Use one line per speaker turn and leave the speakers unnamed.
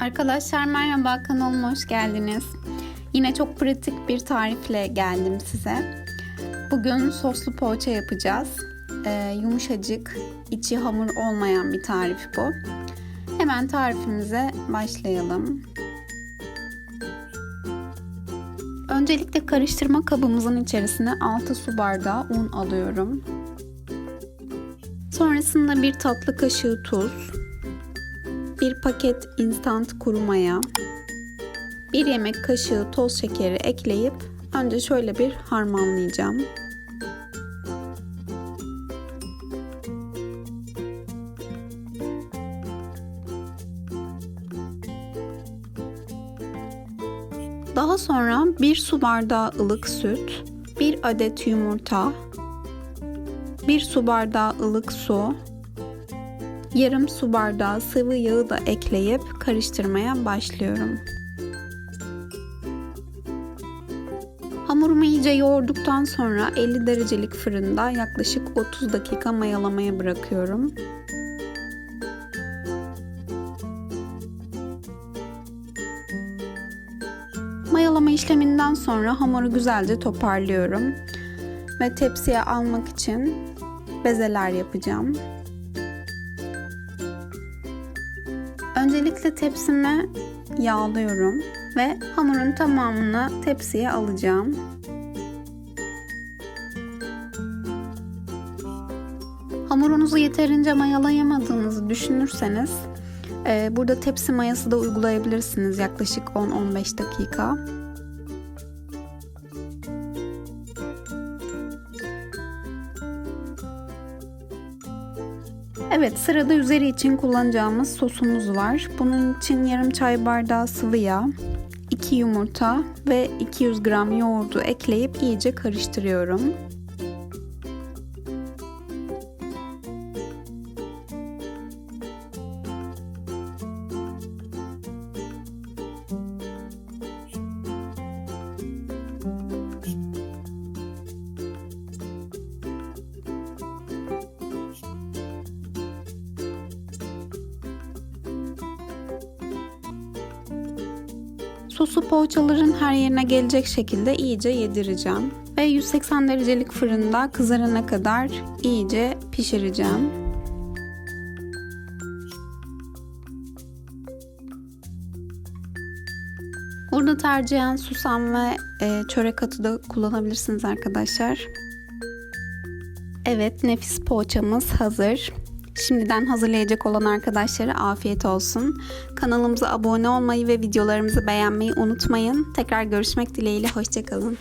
Arkadaşlar merhaba kanalıma hoş geldiniz. Yine çok pratik bir tarifle geldim size. Bugün soslu poğaça yapacağız. Ee, yumuşacık, içi hamur olmayan bir tarif bu. Hemen tarifimize başlayalım. Öncelikle karıştırma kabımızın içerisine 6 su bardağı un alıyorum. Sonrasında bir tatlı kaşığı tuz, bir paket instant kuru maya, bir yemek kaşığı toz şekeri ekleyip önce şöyle bir harmanlayacağım. Daha sonra bir su bardağı ılık süt, bir adet yumurta, bir su bardağı ılık su, yarım su bardağı sıvı yağı da ekleyip karıştırmaya başlıyorum. Hamurumu iyice yoğurduktan sonra 50 derecelik fırında yaklaşık 30 dakika mayalamaya bırakıyorum. Mayalama işleminden sonra hamuru güzelce toparlıyorum ve tepsiye almak için bezeler yapacağım. Öncelikle tepsimi yağlıyorum ve hamurun tamamını tepsiye alacağım. Hamurunuzu yeterince mayalayamadığınızı düşünürseniz e, burada tepsi mayası da uygulayabilirsiniz yaklaşık 10-15 dakika. Evet sırada üzeri için kullanacağımız sosumuz var. Bunun için yarım çay bardağı sıvı yağ, 2 yumurta ve 200 gram yoğurdu ekleyip iyice karıştırıyorum. Sosu poğaçaların her yerine gelecek şekilde iyice yedireceğim. Ve 180 derecelik fırında kızarana kadar iyice pişireceğim. Burada tercihen susam ve e, çörek atı da kullanabilirsiniz arkadaşlar. Evet nefis poğaçamız hazır. Şimdiden hazırlayacak olan arkadaşlara afiyet olsun. Kanalımıza abone olmayı ve videolarımızı beğenmeyi unutmayın. Tekrar görüşmek dileğiyle hoşçakalın.